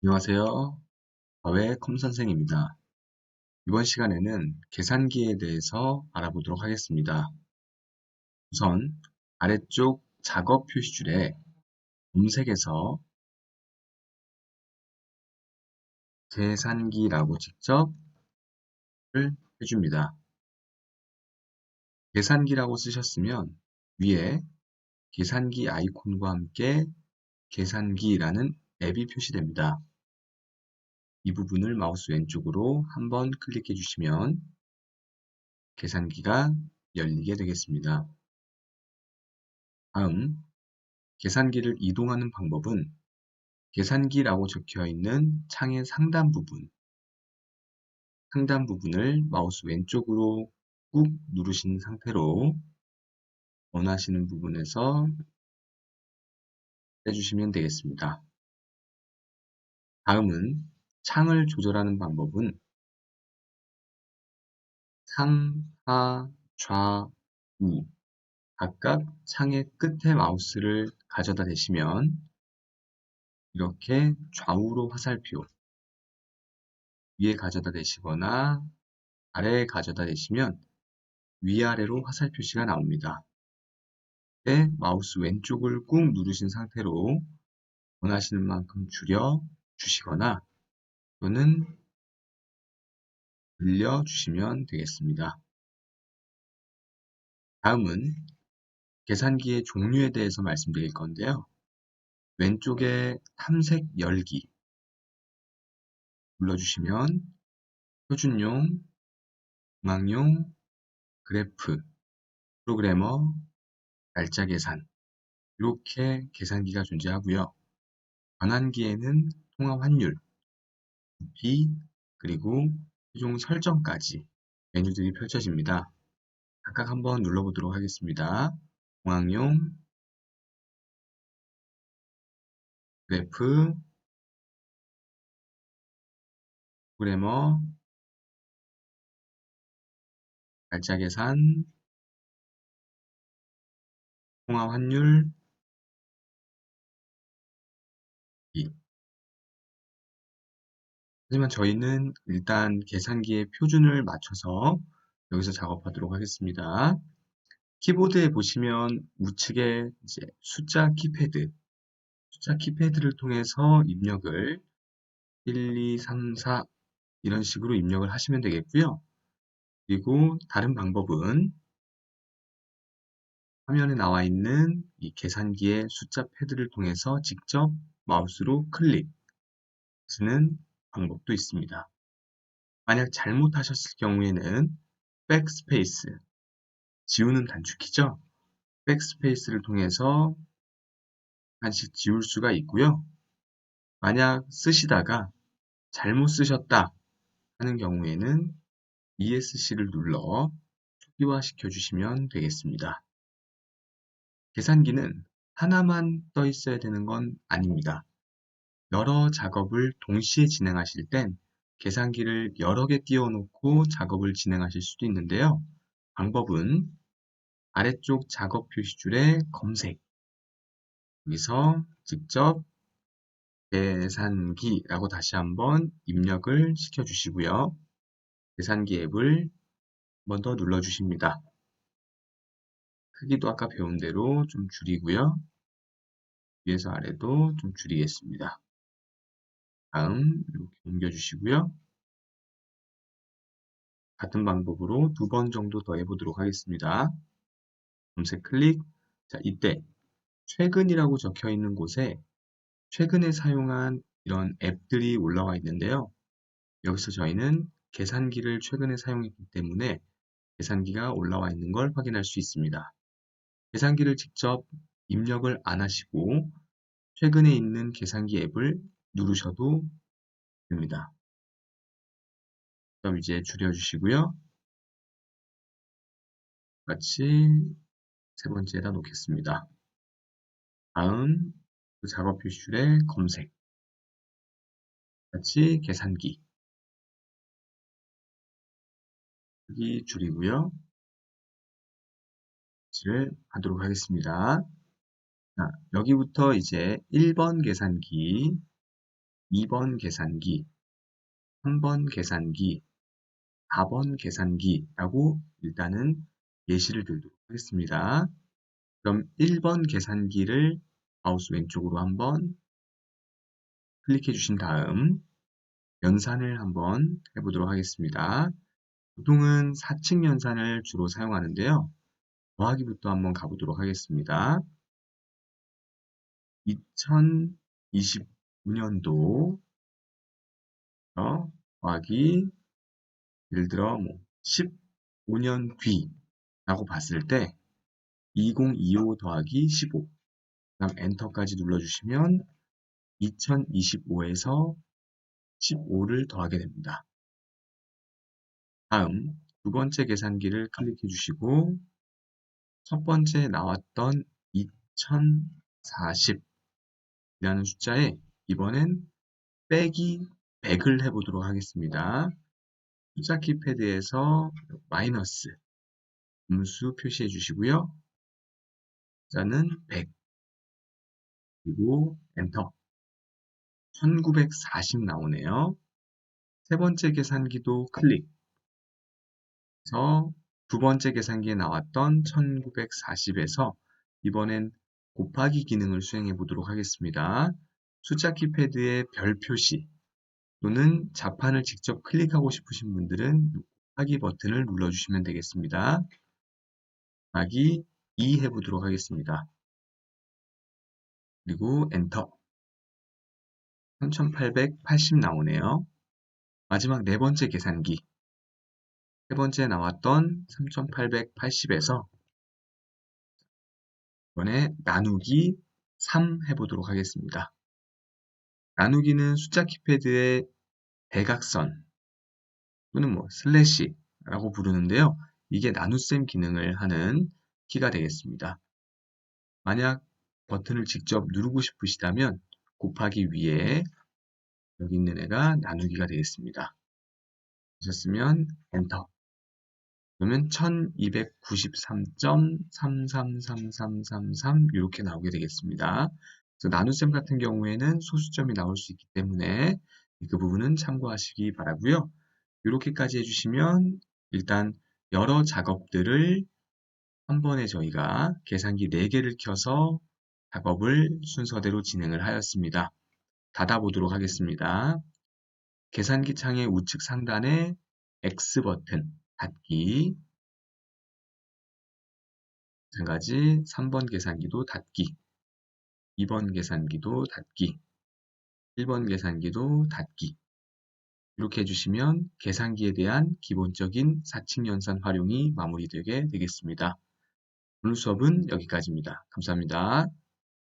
안녕하세요. 과외 컴선생입니다. 이번 시간에는 계산기에 대해서 알아보도록 하겠습니다. 우선 아래쪽 작업 표시줄에 검색에서 계산기라고 직접 을 해줍니다. 계산기라고 쓰셨으면 위에 계산기 아이콘과 함께 계산기라는 앱이 표시됩니다. 이 부분을 마우스 왼쪽으로 한번 클릭해 주시면 계산기가 열리게 되겠습니다. 다음, 계산기를 이동하는 방법은 계산기라고 적혀 있는 창의 상단 부분, 상단 부분을 마우스 왼쪽으로 꾹 누르신 상태로 원하시는 부분에서 해주시면 되겠습니다. 다음은 창을 조절하는 방법은 상, 하, 좌, 우 각각 창의 끝에 마우스를 가져다 대시면 이렇게 좌우로 화살표 위에 가져다 대시거나 아래에 가져다 대시면 위아래로 화살 표시가 나옵니다. 때 마우스 왼쪽을 꾹 누르신 상태로 원하시는 만큼 줄여 주시거나 또는 늘려 주시면 되겠습니다. 다음은 계산기의 종류에 대해서 말씀드릴 건데요. 왼쪽에 탐색 열기 눌러주시면 표준용, 중앙용, 그래프, 프로그래머, 날짜 계산 이렇게 계산기가 존재하고요. 변환기에는 통화 환율, 부피, 그리고 최종 설정까지 메뉴들이 펼쳐집니다. 각각 한번 눌러보도록 하겠습니다. 공항용, 그래프, 프로그래머, 날짜 계산, 통화 환율, 하지만 저희는 일단 계산기의 표준을 맞춰서 여기서 작업하도록 하겠습니다. 키보드에 보시면 우측에 이제 숫자 키패드, 숫자 키패드를 통해서 입력을 1, 2, 3, 4 이런 식으로 입력을 하시면 되겠고요. 그리고 다른 방법은 화면에 나와 있는 이 계산기의 숫자 패드를 통해서 직접 마우스로 클릭 하시는 방법도 있습니다. 만약 잘못하셨을 경우에는 백스페이스, 지우는 단축키죠. 백스페이스를 통해서 한씩 지울 수가 있고요. 만약 쓰시다가 잘못 쓰셨다 하는 경우에는 ESC를 눌러 초기화 시켜주시면 되겠습니다. 계산기는 하나만 떠 있어야 되는 건 아닙니다. 여러 작업을 동시에 진행하실 땐 계산기를 여러 개 띄워놓고 작업을 진행하실 수도 있는데요. 방법은 아래쪽 작업 표시줄에 검색 여기서 직접 계산기라고 다시 한번 입력을 시켜 주시고요. 계산기 앱을 한 번 더 눌러 주십니다. 크기도 아까 배운 대로 좀 줄이고요. 위에서 아래도 좀 줄이겠습니다. 다음 이렇게 옮겨주시고요. 같은 방법으로 두 번 정도 더 해보도록 하겠습니다. 검색 클릭. 자, 이때 최근이라고 적혀 있는 곳에 최근에 사용한 이런 앱들이 올라와 있는데요. 여기서 저희는 계산기를 최근에 사용했기 때문에 계산기가 올라와 있는 걸 확인할 수 있습니다. 계산기를 직접 입력을 안 하시고 최근에 있는 계산기 앱을 누르셔도 됩니다. 그럼 이제 줄여주시고요. 같이 세 번째에다 놓겠습니다. 다음 그 작업 표시줄에 검색 같이 계산기 여기 줄이고요. 를 하도록 하겠습니다. 자, 여기부터 이제 1번 계산기 2번 계산기, 3번 계산기, 4번 계산기라고 일단은 예시를 들도록 하겠습니다. 그럼 1번 계산기를 마우스 왼쪽으로 한번 클릭해 주신 다음 연산을 한번 해보도록 하겠습니다. 보통은 4층 연산을 주로 사용하는데요. 더하기부터 한번 가보도록 하겠습니다. 2029년도 더하기 예를 들어 뭐 15년 뒤라고 봤을 때 2025 더하기 15 그다음 엔터까지 눌러주시면 2025에서 15를 더하게 됩니다. 다음 두 번째 계산기를 클릭해 주시고 첫 번째 나왔던 2040이라는 숫자에 이번엔 빼기 100을 해보도록 하겠습니다. 숫자 키 패드에서 마이너스 음수 표시해 주시고요. 숫자는 100 그리고 엔터 1940 나오네요. 세 번째 계산기도 클릭 그래서 두 번째 계산기에 나왔던 1940에서 이번엔 곱하기 기능을 수행해 보도록 하겠습니다. 숫자 키패드의 별 표시 또는 자판을 직접 클릭하고 싶으신 분들은 곱하기 버튼을 눌러주시면 되겠습니다. 곱하기 2 해보도록 하겠습니다. 그리고 엔터 3880 나오네요. 마지막 네 번째 계산기 세 번째 나왔던 3880에서 이번에 나누기 3 해보도록 하겠습니다. 나누기는 숫자 키패드의 대각선 또는 뭐 슬래시라고 부르는데요. 이게 나눗셈 기능을 하는 키가 되겠습니다. 만약 버튼을 직접 누르고 싶으시다면 곱하기 위에 여기 있는 애가 나누기가 되겠습니다. 하셨으면 엔터 그러면 1293.333333 이렇게 나오게 되겠습니다. 나눗셈 같은 경우에는 소수점이 나올 수 있기 때문에 그 부분은 참고하시기 바라고요. 이렇게까지 해주시면 일단 여러 작업들을 한 번에 저희가 계산기 4개를 켜서 작업을 순서대로 진행을 하였습니다. 닫아보도록 하겠습니다. 계산기 창의 우측 상단에 X 버튼 닫기 마찬가지 3번 계산기도 닫기 2번 계산기도 닫기 1번 계산기도 닫기 이렇게 해주시면 계산기에 대한 기본적인 4층 연산 활용이 마무리되게 되겠습니다. 오늘 수업은 여기까지입니다. 감사합니다.